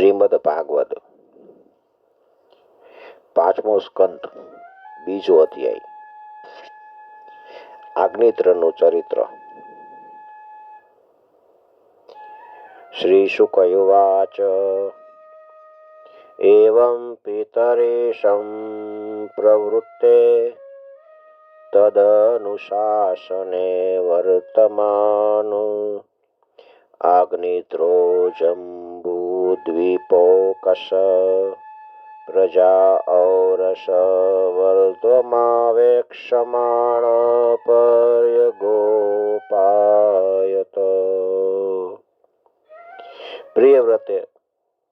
શ્રીમદ ભાગવત. પાંચમો સ્કંદ, બીજો અધ્યાય. આગ્નિત્રનું ચરિત્ર. શ્રી શુકયુવાચ. એવં પિતરેશં પ્રવૃત્તે તદનુશાસને વર્તમાન. આગ્નિત્રો ઔરસ વર્ધમાવેક્ષમાણ પર્યગોપાયત પ્રિયવ્રતે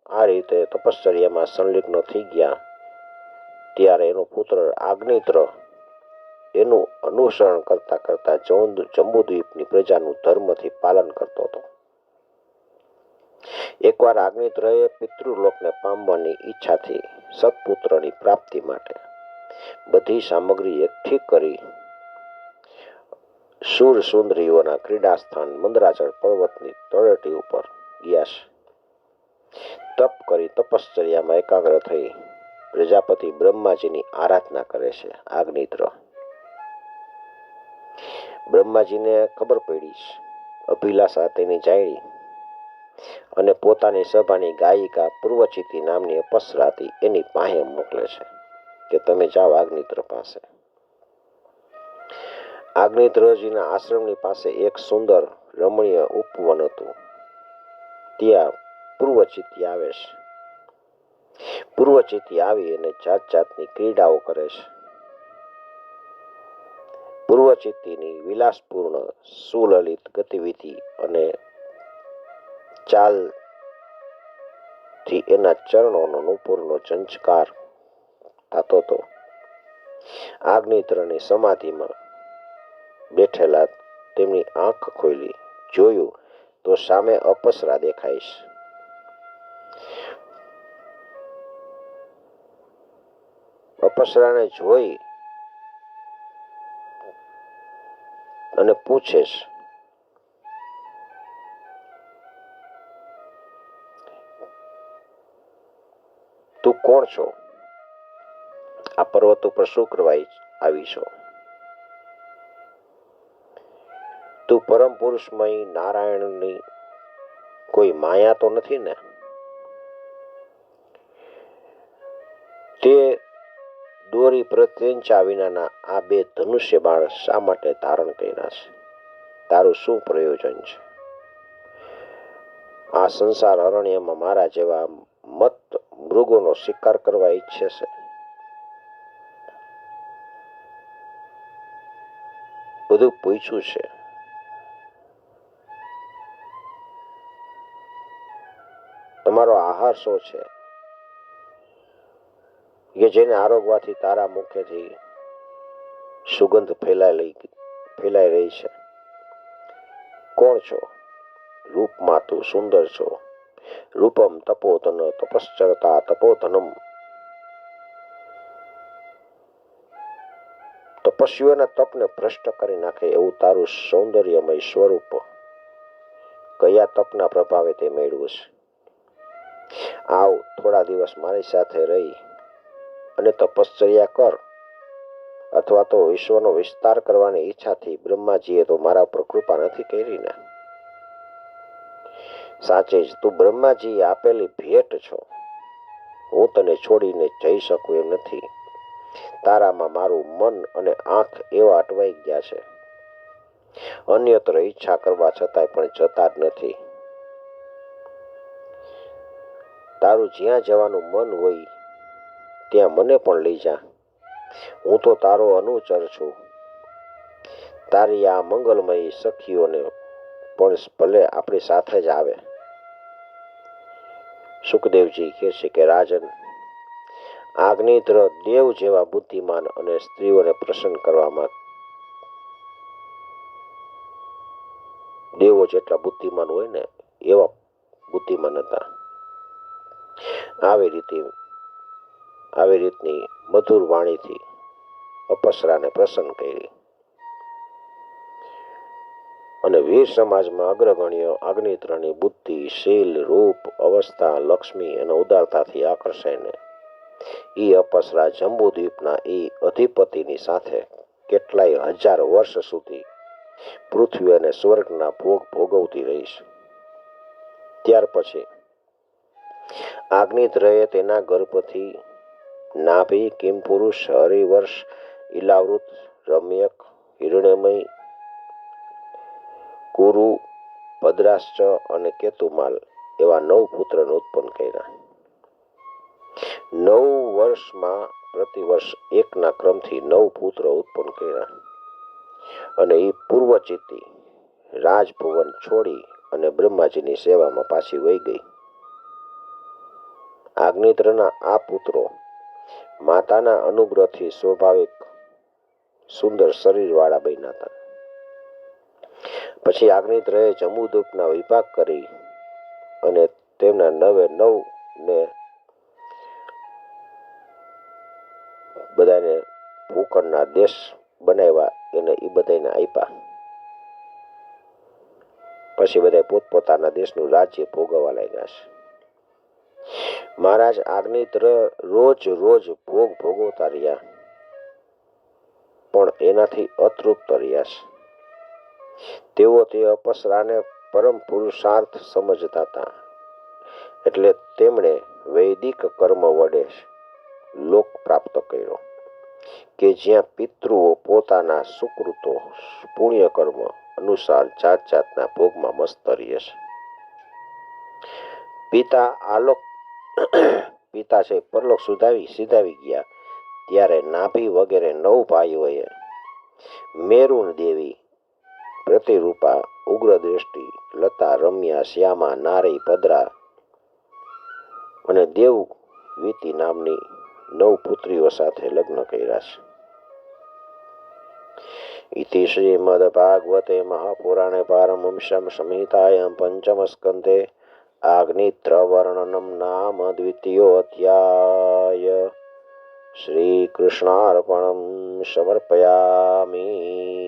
આ રીતે તપશ્ચર્યામાં સંલિગ્ન થઈ ગયા. ત્યારે એનો પુત્ર આગ્નિત્ર એનું અનુસરણ કરતા કરતા જંબુદ્વીપની પ્રજાનું ધર્મથી પાલન કરતો હતો. એકવાર આગ્નિત્રએ પિતૃલોકને પામવાની ઈચ્છાથી સત્પુત્રની પ્રાપ્તિ માટે બધી સામગ્રી એકઠી કરી સૂર સુંદરીઓના ક્રીડા સ્થાન મંદરાચળ, પર્વતની તળેટી ઉપર ગયા છે તપ કરી તપશ્ચર્યામાં એકાગ્ર થઈ પ્રજાપતિ બ્રહ્માજીની આરાધના કરે છે આગ્નિત્ર બ્રહ્માજીને ખબર પડી, અભિલાષા તેની જાણી અને પોતાની સભાની ગાયિકા પૂર્વચિતિ નામની અપસરાતી એની પાસે મોકલે છે કે તમે જાઓ આગ્નિત્ર પાસે. આગ્નિત્રજીના આશ્રમની પાસે એક સુંદર રમણીય ઉપવન હતું. ત્યાં પૂર્વચિતિ આવે છે. પૂર્વચિતિ આવી અને જાત જાતની ક્રીડાઓ કરે છે. પૂર્વચિત્તીની વિલાસપૂર્ણ સુલલિત ગતિવિધિ અને ચાલથી એના ચરણોનો નુપુરનો ચંચકાર થતો હતો. આગ્નિત્રની સમાધિમાં બેઠેલા તેમની આંખ ખોલી, જોયું તો સામે અપસરા દેખાઈશ. અપસરાને જોઈ અને પૂછે કોણ છો? આ પર્વત ઉપર શું કરવા આવી છો? તું પરમ પુરુષમય નારાયણની કોઈ માયા તો નથી ને? તે દોરી પ્રત્યંચા વિનાના આ બે ધનુષ્ય બાણ શા માટે ધારણ કર્યા છે? તારું શું પ્રયોજન છે? આ સંસાર અરણ્યમાં મારા જેવા મત મૃગોનો શિકાર કરવા ઈચ્છે છે. બધું પૂછ્યું છે. તમારો આહાર શું છે? કે જેને આરોગવાથી તારા મુખેથી સુગંધ ફેલાઈ ફેલાઈ રહી છે. કોણ છો? રૂપમાં તું સુંદર છો. રૂપમ તપોતન તપશ્ચરતા તપોધનમ તપસ્વીઓના તપને ભ્રષ્ટ કરી નાખે એવું તારું સૌંદર્યમય સ્વરૂપ કયા તપના પ્રભાવે તે મેળવું છે આવ થોડા દિવસ મારી સાથે રહી અને તપશ્ચર્યા કર. અથવા તો વિશ્વનો વિસ્તાર કરવાની ઈચ્છાથી બ્રહ્માજીએ તો મારા ઉપર કૃપા નથી કરી ને. સાચે જ તું બ્રહ્માજી આપેલી ભેટ છો. હું તને છોડીને જઈ શકું એમ નથી. તારામાં મારું મન અને આંખ એવા અટવાઈ ગયા છે. અન્યત્ર ઈચ્છા કરવા છતાંય પણ જતા જ નથી. તારું જ્યાં જવાનું મન હોય, ત્યાં મને પણ લઈ જા. હું તો તારો અનુચર છું. તારી આ મંગલમય સખીઓને પણ ભલે આપણી સાથે જ આવે. સુખદેવજી કહે છે કે, રાજન, આગ્નિદ્ર દેવ જેવા બુદ્ધિમાન અને સ્ત્રીઓને પ્રસન્ન કરવામાં દેવો જેટલા બુદ્ધિમાન હોય ને, એવા બુદ્ધિમાન હતા. આવી રીતે, આવી રીતની મધુર વાણીથી અપસરાને પ્રસન્ન કરી. અને વીર સમાજમાં અગ્રગણ્ય અગ્નિત્રની બુદ્ધિ, શીલ, રૂપ, અવસ્થા, લક્ષ્મી અને ઉદારતાથી આકર્ષાઈને. એ અપસરા જંબુદ્વીપના એ અધિપતિની સાથે કેટલાય હજાર વર્ષ સુધી પૃથ્વી અને સ્વર્ગના ભોગ ભોગવતી રહીશ. ત્યાર પછી આગ્નિદ્રએ તેના ગર્ભથી નાભી, કિમ પુરુષ, હરિવર્ષ ઇલાવૃત રમ્યક, હિરણ્યમય કુરુ ભદ્રાશ્ચ અને કેતુમાલ એવા નવ પુત્રને ઉત્પન્ન કર્યા. નવ વર્ષમાં પ્રતિવર્ષ એકના ક્રમથી નવ પુત્ર ઉત્પન્ન કર્યા. અને એ પૂર્વચિત્તી રાજભુવન છોડી અને બ્રહ્માજીની સેવામાં પાછી વહી ગઈ. આગ્નિદ્રના આ પુત્રો માતાના અનુગ્રહથી સ્વાભાવિક, સુંદર શરીરવાળા બન્યા હતા. પછી આગ્નિદ્રએ જંબુદ્વીપના વિભાગ કરી અને તેમના નવે નવ ને બધાને ભૂખંડના દેશ બનાવ્યા એને એ બધાને આપ્યા પછી બધા પોતપોતાના દેશનું રાજ્ય ભોગવવા લાગ્યા છે. મહારાજ આગ્નિત્ર રોજ રોજ ભોગ ભોગવતા રહ્યા, પણ એનાથી અતૃપ્ત રહ્યા છે. તેઓ તે અપસરાને પરમ પુરુષાર્થ સમજતા હતા. એટલે તેમણે વૈદિક કર્મ વડે લોક પ્રાપ્ત કર્યો કે જ્યાં પિતૃઓ પોતાના સુકૃતો પુણ્ય કર્મ અનુસાર જાત જાતના ભોગમાં મસ્ત રહે છે. પિતા આલોક પિતા છે પરલોક સુધાવી સીધાવી ગયા. ત્યારે નાભી વગેરે નવ ભાઈઓએ મેરુણ દેવી પ્રતિરૂપા ઉગ્ર દ્રષ્ટિ લતા, રમ્યા, શ્યામા, નારી પદરા અને દેવ વીતી નામની નવ પુત્રીઓ સાથે લગ્ન કર્યા છે. ઇતિ શ્રીમદભાગવતે મહાપુરાણે પારમંશમ સંહિતાયામ પંચમસ્કંદે આગ્નિત્રવર્ણનમ નામ દ્વિતીયોऽધ્યાય શ્રીકૃષ્ણાર્પણમ સમર્પયામિ.